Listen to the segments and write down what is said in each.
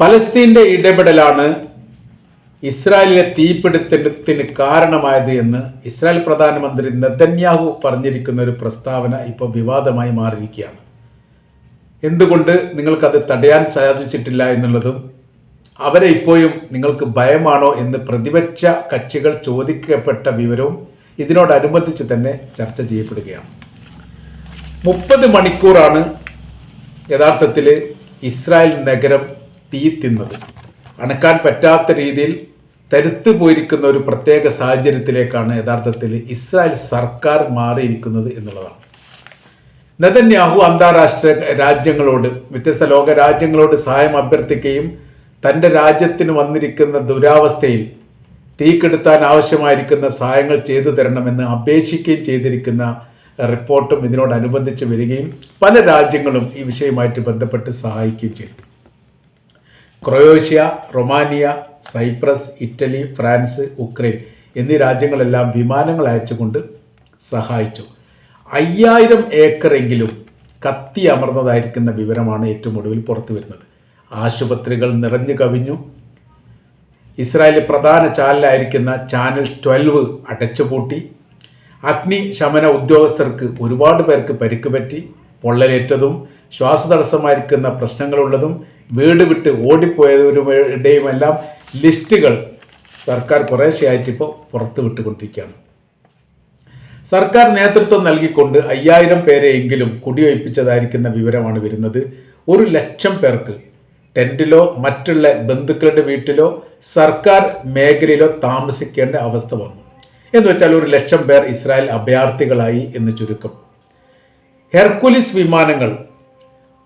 ഫലസ്തീന്റെ ഇടപെടലാണ് ഇസ്രായേലിലെ തീപിടുത്തത്തിന് കാരണമായത് എന്ന് ഇസ്രായേൽ പ്രധാനമന്ത്രി നെതന്യാഹു പറഞ്ഞിരിക്കുന്ന ഒരു പ്രസ്താവന ഇപ്പോൾ വിവാദമായി മാറിയിരിക്കുകയാണ്. എന്തുകൊണ്ട് നിങ്ങൾക്കത് തടയാൻ സാധിച്ചിട്ടില്ല എന്നുള്ളതും അവരെ ഇപ്പോഴും നിങ്ങൾക്ക് ഭയമാണോ എന്ന് പ്രതിപക്ഷ കക്ഷികൾ ചോദിക്കപ്പെട്ട വിവരവും ഇതിനോടനുബന്ധിച്ച് തന്നെ ചർച്ച ചെയ്യപ്പെടുകയാണ്. മുപ്പത് മണിക്കൂറാണ് യഥാർത്ഥത്തിൽ ഇസ്രായേൽ നഗരം തീ തിന്നത് അണക്കാൻ പറ്റാത്ത രീതിയിൽ തരുത്തു പോയിരിക്കുന്ന ഒരു പ്രത്യേക സാഹചര്യത്തിലേക്കാണ് യഥാർത്ഥത്തിൽ ഇസ്രായേൽ സർക്കാർ മാറിയിരിക്കുന്നത് എന്നുള്ളതാണ്. നെതന്യാഹു അന്താരാഷ്ട്ര രാജ്യങ്ങളോട് വ്യത്യസ്ത ലോക രാജ്യങ്ങളോട് സഹായം അഭ്യർത്ഥിക്കുകയും തന്റെ രാജ്യത്തിന് വന്നിരിക്കുന്ന ദുരാവസ്ഥയിൽ തീക്കെടുത്താൻ ആവശ്യമായിരിക്കുന്ന സഹായങ്ങൾ ചെയ്തു തരണമെന്ന് അപേക്ഷിക്കുകയും ചെയ്തിരിക്കുന്ന റിപ്പോർട്ടും ഇതിനോടനുബന്ധിച്ച് വരികയും പല രാജ്യങ്ങളും ഈ വിഷയവുമായിട്ട് ബന്ധപ്പെട്ട് സഹായിക്കുകയും ചെയ്തു. Croatia Romania Cyprus Italy France Ukraine എന്നീ രാജ്യങ്ങളെല്ലാം വിമാനങ്ങൾ അയച്ചുകൊണ്ട് സഹായിച്ചു. അയ്യായിരം ഏക്കറെങ്കിലും കത്തി അമർന്നതായിരിക്കുന്ന വിവരമാണ് ഏറ്റവും ഒടുവിൽ പുറത്തു വരുന്നത്. ആശുപത്രികൾ നിറഞ്ഞു കവിഞ്ഞു. ഇസ്രായേൽ പ്രധാന ചാനലായിരിക്കുന്ന ചാനൽ ട്വൽവ് അടച്ചുപൂട്ടി. അഗ്നിശമന ഉദ്യോഗസ്ഥർക്ക് ഒരുപാട് പേർക്ക് പരിക്ക് പറ്റി പൊള്ളലേറ്റതും ശ്വാസതടസ്സമായിരിക്കുന്ന പ്രശ്നങ്ങളുള്ളതും വീട് വിട്ട് ഓടിപ്പോയവരുടെയുമെല്ലാം ലിസ്റ്റുകൾ സർക്കാർ കുറേശ്ശെയായിട്ട് ഇപ്പോൾ പുറത്തു വിട്ടുകൊണ്ടിരിക്കുകയാണ്. സർക്കാർ നേതൃത്വം നൽകിക്കൊണ്ട് അയ്യായിരം പേരെയെങ്കിലും കുടിയൊഴിപ്പിച്ചതായിരിക്കുന്ന വിവരമാണ് വരുന്നത്. ഒരു ലക്ഷം പേർക്ക് ടെന്റിലോ മറ്റുള്ള ബന്ധുക്കളുടെ വീട്ടിലോ സർക്കാർ മേഖലയിലോ താമസിക്കേണ്ട അവസ്ഥ വന്നു. എന്ന് വെച്ചാൽ ഒരു ലക്ഷം പേർ ഇസ്രായേൽ അഭയാർത്ഥികളായി എന്ന് ചുരുക്കം. ഹെർക്കുലിസ് വിമാനങ്ങൾ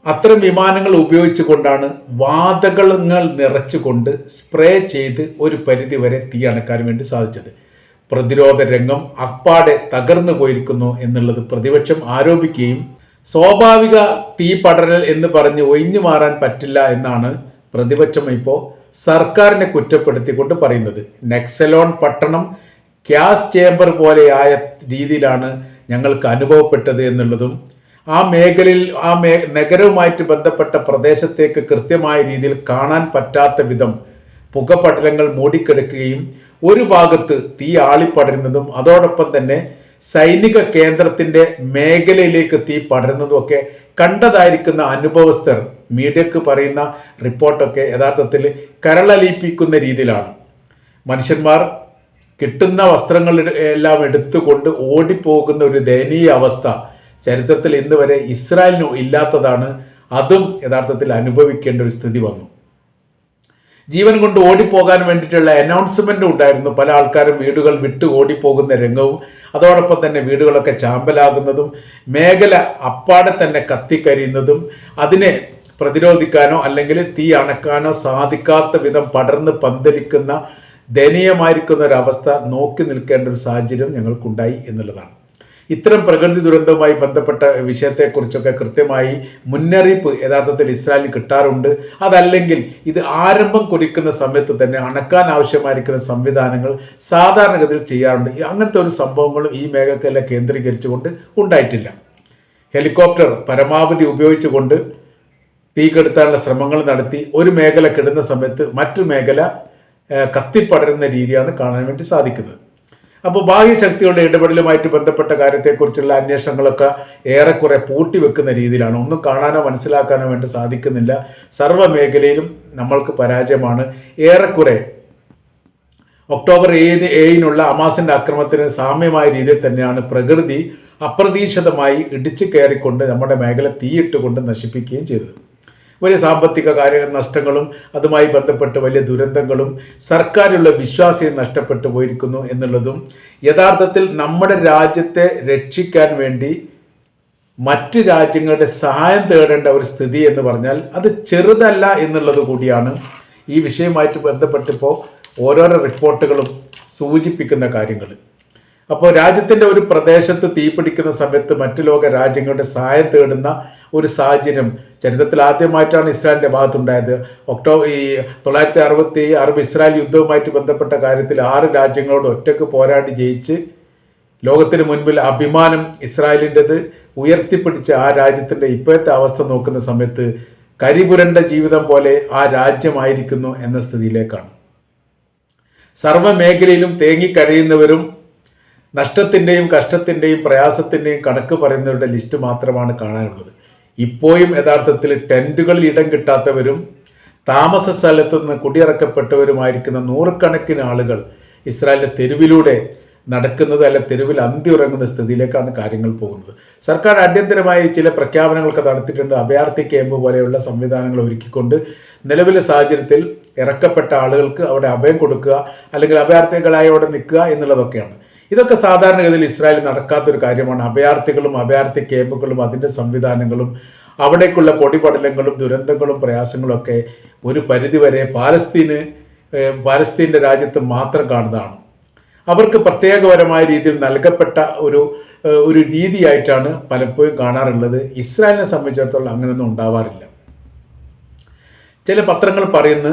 അത്തരം വിമാനങ്ങൾ ഉപയോഗിച്ചുകൊണ്ടാണ് വാതകങ്ങൾ നിറച്ചുകൊണ്ട് സ്പ്രേ ചെയ്ത് ഒരു പരിധിവരെ തീ അണക്കാൻ വേണ്ടി സാധിച്ചത്. പ്രതിരോധ രംഗം അപ്പാടെ തകർന്നു പോയിരിക്കുന്നു എന്നുള്ളത് പ്രതിപക്ഷം ആരോപിക്കുകയും സ്വാഭാവിക തീ പടരൽ എന്ന് പറഞ്ഞ് ഒഴിഞ്ഞു മാറാൻ പറ്റില്ല എന്നാണ് പ്രതിപക്ഷം ഇപ്പോൾ സർക്കാരിനെ കുറ്റപ്പെടുത്തിക്കൊണ്ട് പറയുന്നത്. നെക്സലോൺ പട്ടണം ഗ്യാസ് ചേംബർ പോലെയായ രീതിയിലാണ് ഞങ്ങൾക്ക് അനുഭവപ്പെട്ടത് എന്നുള്ളതും ആ മേഖലയിൽ ആ മേ നഗരവുമായിട്ട് ബന്ധപ്പെട്ട പ്രദേശത്തേക്ക് കൃത്യമായ രീതിയിൽ കാണാൻ പറ്റാത്ത വിധം പുകപടലങ്ങൾ മൂടിക്കെടുക്കുകയും ഒരു ഭാഗത്ത് തീ ആളിപ്പടരുന്നതും അതോടൊപ്പം തന്നെ സൈനിക കേന്ദ്രത്തിന്റെ മേഖലയിലേക്ക് തീ പടരുന്നതും ഒക്കെ കണ്ടതായിരിക്കുന്ന അനുഭവസ്ഥർ മീഡിയക്ക് പറയുന്ന റിപ്പോർട്ടൊക്കെ യഥാർത്ഥത്തിൽ കരളലിയിപ്പിക്കുന്ന രീതിയിലാണ്. മനുഷ്യന്മാർ കിട്ടുന്ന വസ്ത്രങ്ങൾ എല്ലാം എടുത്തുകൊണ്ട് ഓടിപ്പോകുന്ന ഒരു ദയനീയ അവസ്ഥ ചരിത്രത്തിൽ ഇന്ന് വരെ ഇസ്രായേലിന് ഇല്ലാത്തതാണ് അതും യഥാർത്ഥത്തിൽ അനുഭവിക്കേണ്ട ഒരു സ്ഥിതി വന്നു. ജീവൻ കൊണ്ട് ഓടിപ്പോകാൻ വേണ്ടിയിട്ടുള്ള അനൗൺസ്മെന്റ് ഉണ്ടായിരുന്നു. പല ആൾക്കാരും വീടുകൾ വിട്ട് ഓടിപ്പോകുന്ന രംഗവും അതോടൊപ്പം തന്നെ വീടുകളൊക്കെ ചാമ്പലാകുന്നതും മേഖല അപ്പാടെ തന്നെ കത്തിക്കരിയുന്നതും അതിനെ പ്രതിരോധിക്കാനോ അല്ലെങ്കിൽ തീ അണക്കാനോ സാധിക്കാത്ത വിധം പടർന്ന് പന്തലിക്കുന്ന ദയനീയമായിരിക്കുന്ന ഒരവസ്ഥ നോക്കി നിൽക്കേണ്ട ഒരു സാഹചര്യം ഞങ്ങൾക്കുണ്ടായി എന്നുള്ളതാണ്. ഇത്തരം പ്രകൃതി ദുരന്തവുമായി ബന്ധപ്പെട്ട വിഷയത്തെക്കുറിച്ചൊക്കെ കൃത്യമായി മുന്നറിയിപ്പ് യഥാർത്ഥത്തിൽ ഇസ്രായേലിന് കിട്ടാറുണ്ട്. അതല്ലെങ്കിൽ ഇത് ആരംഭം കുറിക്കുന്ന സമയത്ത് തന്നെ അണക്കാൻ ആവശ്യമായിരിക്കുന്ന സംവിധാനങ്ങൾ സാധാരണഗതിയിൽ ചെയ്യാറുണ്ട്. അങ്ങനത്തെ ഒരു സംഭവങ്ങളും ഈ മേഖലയെ കേന്ദ്രീകരിച്ചുകൊണ്ട് ഉണ്ടായിട്ടില്ല. ഹെലികോപ്റ്റർ പരമാവധി ഉപയോഗിച്ചുകൊണ്ട് തീ കെടുത്താനുള്ള ശ്രമങ്ങൾ നടത്തി ഒരു മേഖല കെടുന്ന സമയത്ത് മറ്റു മേഖല കത്തിപ്പടരുന്ന രീതിയാണ് കാണാൻ വേണ്ടി സാധിക്കുന്നത്. അപ്പോൾ ബാഹ്യശക്തികളുടെ ഇടപെടലുമായിട്ട് ബന്ധപ്പെട്ട കാര്യത്തെക്കുറിച്ചുള്ള അന്വേഷണങ്ങളൊക്കെ ഏറെക്കുറെ പൂട്ടിവെക്കുന്ന രീതിയിലാണ്. ഒന്നും കാണാനോ മനസ്സിലാക്കാനോ വേണ്ടി സാധിക്കുന്നില്ല. സർവ മേഖലയിലും നമ്മൾക്ക് പരാജയമാണ്. ഏറെക്കുറെ ഒക്ടോബർ ഏഴ് ഏഴിനുള്ള അമാസിന്റെ അക്രമത്തിന് സാമ്യമായ രീതിയിൽ തന്നെയാണ് പ്രകൃതി അപ്രതീക്ഷിതമായി ഇടിച്ചു കയറിക്കൊണ്ട് നമ്മുടെ മേഖല തീയിട്ടുകൊണ്ട് നശിപ്പിക്കുകയും ചെയ്തത്. വലിയ സാമ്പത്തിക കാര്യ നഷ്ടങ്ങളും അതുമായി ബന്ധപ്പെട്ട് വലിയ ദുരന്തങ്ങളും സർക്കാരിലുള്ള വിശ്വാസ്യത നഷ്ടപ്പെട്ടു പോയിരിക്കുന്നു എന്നുള്ളതും യഥാർത്ഥത്തിൽ നമ്മുടെ രാജ്യത്തെ രക്ഷിക്കാൻ വേണ്ടി മറ്റ് രാജ്യങ്ങളുടെ സഹായം തേടേണ്ട ഒരു സ്ഥിതി എന്ന് പറഞ്ഞാൽ അത് ചെറുതല്ല എന്നുള്ളത് കൂടിയാണ്. ഈ വിഷയവുമായിട്ട് ബന്ധപ്പെട്ടിപ്പോൾ ഓരോരോ റിപ്പോർട്ടുകളും സൂചിപ്പിക്കുന്ന കാര്യങ്ങൾ അപ്പോൾ രാജ്യത്തിന്റെ ഒരു പ്രദേശത്ത് തീപിടിക്കുന്ന സമയത്ത് മറ്റു ലോക രാജ്യങ്ങളുടെ സഹായം തേടുന്ന ഒരു സാഹചര്യം. ചരിത്രത്തിൽ ആദ്യമായിട്ടാണ് ഇസ്രായേലിന്റെ ഭാഗത്തുണ്ടായത്. ഒക്ടോബർ ഈ തൊള്ളായിരത്തി അറുപത്തി അറബ് ഇസ്രായേൽ യുദ്ധവുമായിട്ട് ബന്ധപ്പെട്ട കാര്യത്തിൽ ആറ് രാജ്യങ്ങളോട് ഒറ്റയ്ക്ക് പോരാടി ജയിച്ച് ലോകത്തിന് മുൻപിൽ അഭിമാനം ഇസ്രായേലിന്റെത് ഉയർത്തിപ്പിടിച്ച ആ രാജ്യത്തിന്റെ ഇപ്പോഴത്തെ അവസ്ഥ നോക്കുന്ന സമയത്ത് കരിപുരണ്ട ജീവിതം പോലെ ആ രാജ്യമായിരിക്കുന്നു എന്ന സ്ഥിതിയിലേക്കാണ്. സർവമേഖലയിലും തേങ്ങിക്കരയുന്നവരും നഷ്ടത്തിന്റെയും കഷ്ടത്തിന്റെയും പ്രയാസത്തിന്റെയും കണക്ക് പറയുന്നവരുടെ ലിസ്റ്റ് മാത്രമാണ് കാണാനുള്ളത്. ഇപ്പോഴും യഥാർത്ഥത്തിൽ ടെന്റുകളിൽ ഇടം കിട്ടാത്തവരും താമസ സ്ഥലത്ത് നിന്ന് കുടിയിറക്കപ്പെട്ടവരുമായിരിക്കുന്ന നൂറുകണക്കിന് ആളുകൾ ഇസ്രായേലിന്റെ തെരുവിലൂടെ നടക്കുന്നത് അല്ല തെരുവിൽ അന്തി ഉറങ്ങുന്ന സ്ഥിതിയിലേക്കാണ് കാര്യങ്ങൾ പോകുന്നത്. സർക്കാർ അടിയന്തരമായി ചില പ്രഖ്യാപനങ്ങളൊക്കെ നടത്തിയിട്ടുണ്ട്. അഭയാർത്ഥി ക്യാമ്പ് പോലെയുള്ള സംവിധാനങ്ങൾ ഒരുക്കിക്കൊണ്ട് നിലവിലെ സാഹചര്യത്തിൽ ഇറക്കപ്പെട്ട ആളുകൾക്ക് അവിടെ അഭയം കൊടുക്കുക അല്ലെങ്കിൽ അഭയാർത്ഥികളായി അവിടെ നിൽക്കുക എന്നുള്ളതൊക്കെയാണ്. ഇതൊക്കെ സാധാരണഗതിയിൽ ഇസ്രായേലിൽ നടക്കാത്തൊരു കാര്യമാണ്. അഭയാർത്ഥികളും അഭയാർത്ഥി ക്യാമ്പുകളും അതിന്റെ സംവിധാനങ്ങളും അവിടേക്കുള്ള പൊടിപടലങ്ങളും ദുരന്തങ്ങളും പ്രയാസങ്ങളും ഒക്കെ ഒരു പരിധിവരെ പാലസ്തീന് പാലസ്തീന്റെ രാജ്യത്ത് മാത്രം കാണുന്നതാണ്. അവർക്ക് പ്രത്യേകപരമായ രീതിയിൽ നൽകപ്പെട്ട ഒരു ഒരു രീതിയായിട്ടാണ് പലപ്പോഴും കാണാറുള്ളത്. ഇസ്രായേലിനെ സംബന്ധിച്ചിടത്തോളം അങ്ങനെയൊന്നും ഉണ്ടാവാറില്ല. ചില പത്രങ്ങൾ പറയുന്നു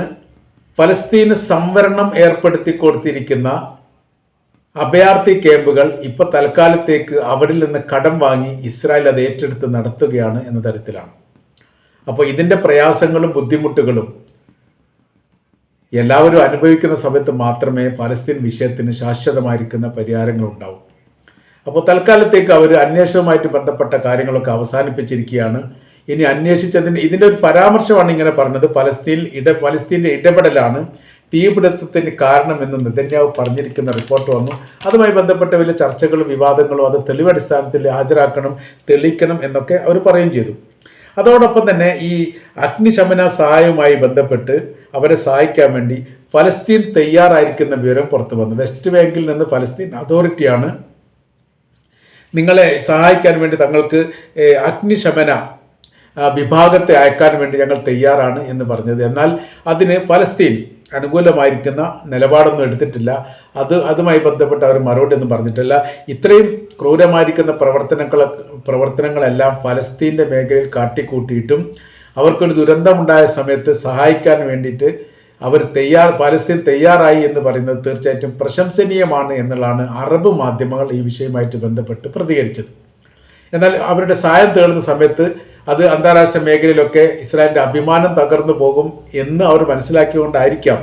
ഫലസ്തീന് സംവരണം ഏർപ്പെടുത്തി കൊടുത്തിരിക്കുന്ന അഭയാർത്ഥി ക്യാമ്പുകൾ ഇപ്പോൾ തൽക്കാലത്തേക്ക് അവരിൽ നിന്ന് കടം വാങ്ങി ഇസ്രായേൽ അത് ഏറ്റെടുത്ത് നടത്തുകയാണ് എന്ന തരത്തിലാണ്. അപ്പോൾ ഇതിന്റെ പ്രയാസങ്ങളും ബുദ്ധിമുട്ടുകളും എല്ലാവരും അനുഭവിക്കുന്ന സമയത്ത് മാത്രമേ പലസ്തീൻ വിഷയത്തിന് ശാശ്വതമായിരിക്കുന്ന പരിഹാരങ്ങൾ ഉണ്ടാവും. അപ്പോൾ തൽക്കാലത്തേക്ക് അവർ അന്വേഷണവുമായിട്ട് ബന്ധപ്പെട്ട കാര്യങ്ങളൊക്കെ അവസാനിപ്പിച്ചിരിക്കുകയാണ്. ഇനി അന്വേഷിച്ചതിന് ഇതിന്റെ ഒരു പരാമർശമാണ് ഇങ്ങനെ പറഞ്ഞത്. പലസ്തീൻ ഇട പലസ്തീന്റെ ഇടപെടലാണ്. തീപിടുത്തത്തിന് കാരണമെന്ന് നിതന്യാവ് പറഞ്ഞിരിക്കുന്ന റിപ്പോർട്ട് വന്നു. അതുമായി ബന്ധപ്പെട്ട വലിയ ചർച്ചകളും വിവാദങ്ങളും അത് തെളിവടിസ്ഥാനത്തിൽ ഹാജരാക്കണം തെളിയിക്കണം എന്നൊക്കെ അവർ പറയുകയും ചെയ്തു. അതോടൊപ്പം തന്നെ ഈ അഗ്നിശമന സഹായവുമായി ബന്ധപ്പെട്ട് അവരെ സഹായിക്കാൻ വേണ്ടി ഫലസ്തീൻ തയ്യാറായിരിക്കുന്ന വിവരം പുറത്തു വന്നു. വെസ്റ്റ് ബാങ്കിൽ നിന്ന് ഫലസ്തീൻ അതോറിറ്റിയാണ് നിങ്ങളെ സഹായിക്കാൻ വേണ്ടി തങ്ങൾക്ക് അഗ്നിശമന വിഭാഗത്തെ അയക്കാൻ വേണ്ടി ഞങ്ങൾ തയ്യാറാണ് എന്ന് പറഞ്ഞത്. എന്നാൽ അതിന് ഫലസ്തീൻ അനുകൂലമായിരിക്കുന്ന നിലപാടൊന്നും എടുത്തിട്ടില്ല. അത് അതുമായി ബന്ധപ്പെട്ട് അവർ മറുപടി ഒന്നും പറഞ്ഞിട്ടില്ല. ഇത്രയും ക്രൂരമായിരിക്കുന്ന പ്രവർത്തനങ്ങൾ പ്രവർത്തനങ്ങളെല്ലാം ഫലസ്തീന്റെ മേഖലയിൽ കാട്ടിക്കൂട്ടിയിട്ടും അവർക്കൊരു ദുരന്തമുണ്ടായ സമയത്ത് സഹായിക്കാൻ വേണ്ടിയിട്ട് അവർ തയ്യാർ പാലസ്തീൻ തയ്യാറായി എന്ന് പറയുന്നത് തീർച്ചയായിട്ടും പ്രശംസനീയമാണ് എന്നുള്ളതാണ് അറബ് മാധ്യമങ്ങൾ ഈ വിഷയവുമായിട്ട് ബന്ധപ്പെട്ട് പ്രതികരിച്ചത്. എന്നാൽ അവരുടെ സായം തേടുന്ന സമയത്ത് അത് അന്താരാഷ്ട്ര മേഖലയിലൊക്കെ ഇസ്രായേലിന്റെ അഭിമാനം തകർന്നു പോകും എന്ന് അവർ മനസ്സിലാക്കിയുകൊണ്ടായിരിക്കാം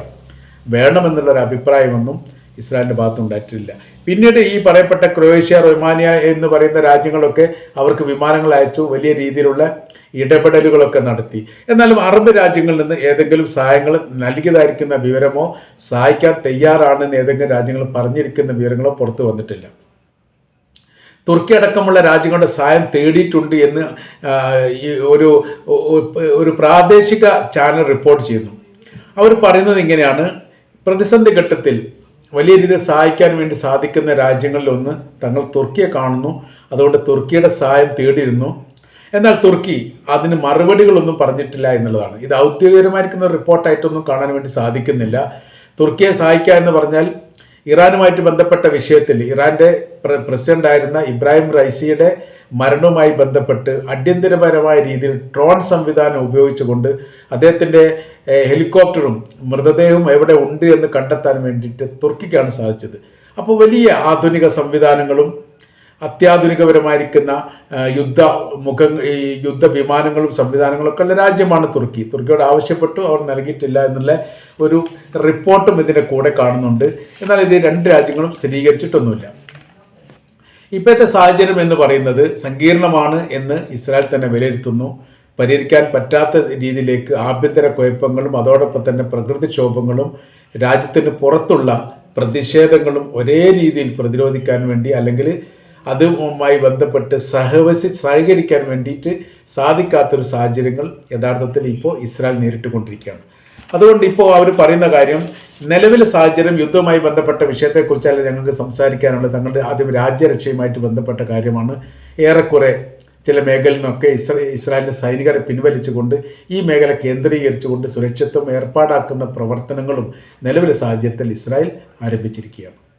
വേണമെന്നുള്ളൊരു അഭിപ്രായമൊന്നും ഇസ്രായേലിന്റെ ഭാഗത്തുണ്ടായിട്ടില്ല പിന്നീട് ഈ പറയപ്പെട്ട ക്രൊയേഷ്യ റൊമാനിയ എന്ന് പറയുന്ന രാജ്യങ്ങളൊക്കെ അവർക്ക് വിമാനങ്ങൾ അയച്ചു വലിയ രീതിയിലുള്ള ഇടപെടലുകളൊക്കെ നടത്തി. എന്നാലും അറബ് രാജ്യങ്ങളിൽ നിന്ന് ഏതെങ്കിലും സഹായങ്ങൾ നൽകിയതായിരിക്കുന്ന വിവരമോ സഹായിക്കാൻ തയ്യാറാണെന്ന് ഏതെങ്കിലും രാജ്യങ്ങൾ പറഞ്ഞിരിക്കുന്ന വിവരങ്ങളോ പുറത്തു വന്നിട്ടില്ല. തുർക്കി അടക്കമുള്ള രാജ്യങ്ങളുടെ സഹായം തേടിയിട്ടുണ്ട് എന്ന് ഒരു ഒരു പ്രാദേശിക ചാനൽ റിപ്പോർട്ട് ചെയ്യുന്നു. അവർ പറയുന്നത് ഇങ്ങനെയാണ്. പ്രതിസന്ധി ഘട്ടത്തിൽ വലിയ രീതിയിൽ സഹായിക്കാൻ വേണ്ടി സാധിക്കുന്ന രാജ്യങ്ങളിലൊന്ന് തങ്ങൾ തുർക്കിയെ കാണുന്നു. അതുകൊണ്ട് തുർക്കിയുടെ സഹായം തേടിയിരുന്നു. എന്നാൽ തുർക്കി അതിന് മറുപടികളൊന്നും പറഞ്ഞിട്ടില്ല എന്നുള്ളതാണ്. ഇത് ഔദ്യോഗികമായിരിക്കുന്ന റിപ്പോർട്ടായിട്ടൊന്നും കാണാൻ വേണ്ടി സാധിക്കുന്നില്ല. തുർക്കിയെ സഹായിക്കുക എന്ന് പറഞ്ഞാൽ ഇറാനുമായിട്ട് ബന്ധപ്പെട്ട വിഷയത്തിൽ ഇറാന്റെ പ്രസിഡന്റായിരുന്ന ഇബ്രാഹിം റൈസിയുടെ മരണവുമായി ബന്ധപ്പെട്ട് അടിയന്തരപരമായ രീതിയിൽ ട്രോൺ സംവിധാനം ഉപയോഗിച്ചുകൊണ്ട് അദ്ദേഹത്തിന്റെ ഹെലികോപ്റ്ററും മൃതദേഹവും എവിടെ ഉണ്ട് എന്ന് കണ്ടെത്താൻ വേണ്ടിയിട്ട് തുർക്കിക്കാണ് സാധിച്ചത്. അപ്പോൾ വലിയ ആധുനിക സംവിധാനങ്ങളും അത്യാധുനികപരമായിരിക്കുന്ന യുദ്ധ മുഖ ഈ യുദ്ധ വിമാനങ്ങളും സംവിധാനങ്ങളൊക്കെ ഉള്ള രാജ്യമാണ് തുർക്കി. തുർക്കിയോട് ആവശ്യപ്പെട്ടു അവർ നൽകിയിട്ടില്ല എന്നുള്ള ഒരു റിപ്പോർട്ടും ഇതിന്റെ കൂടെ കാണുന്നുണ്ട്. എന്നാൽ ഇത് രണ്ട് രാജ്യങ്ങളും സ്ഥിരീകരിച്ചിട്ടൊന്നുമില്ല. ഇപ്പോഴത്തെ സാഹചര്യം എന്ന് പറയുന്നത് സങ്കീർണമാണ് എന്ന് ഇസ്രായേൽ തന്നെ വിലയിരുത്തുന്നു. പരിഹരിക്കാൻ പറ്റാത്ത രീതിയിലേക്ക് ആഭ്യന്തര കുഴപ്പങ്ങളും അതോടൊപ്പം തന്നെ പ്രകൃതിക്ഷോഭങ്ങളും രാജ്യത്തിന് പുറത്തുള്ള പ്രതിഷേധങ്ങളും ഒരേ രീതിയിൽ പ്രതിരോധിക്കാൻ വേണ്ടി അല്ലെങ്കിൽ അതുമായി ബന്ധപ്പെട്ട് സഹവസി സഹകരിക്കാൻ വേണ്ടിയിട്ട് സാധിക്കാത്തൊരു സാഹചര്യങ്ങൾ യഥാർത്ഥത്തിൽ ഇപ്പോൾ ഇസ്രായേൽ നേരിട്ടുകൊണ്ടിരിക്കുകയാണ്. അതുകൊണ്ട് ഇപ്പോൾ അവർ പറയുന്ന കാര്യം നിലവിലെ സാഹചര്യം യുദ്ധവുമായി ബന്ധപ്പെട്ട വിഷയത്തെക്കുറിച്ചല്ല ഞങ്ങൾക്ക് സംസാരിക്കാനുള്ളത്. തങ്ങളുടെ ആദ്യം രാജ്യരക്ഷയുമായിട്ട് ബന്ധപ്പെട്ട കാര്യമാണ്. ഏറെക്കുറെ ചില മേഖലയിൽ നിന്നൊക്കെ ഇസ്രേ ഇസ്രായേലിന്റെ സൈനികരെ പിൻവലിച്ചുകൊണ്ട് ഈ മേഖല കേന്ദ്രീകരിച്ചുകൊണ്ട് സുരക്ഷിത്വം ഏർപ്പാടാക്കുന്ന പ്രവർത്തനങ്ങളും നിലവിലെ സാഹചര്യത്തിൽ ഇസ്രായേൽ ആരംഭിച്ചിരിക്കുകയാണ്.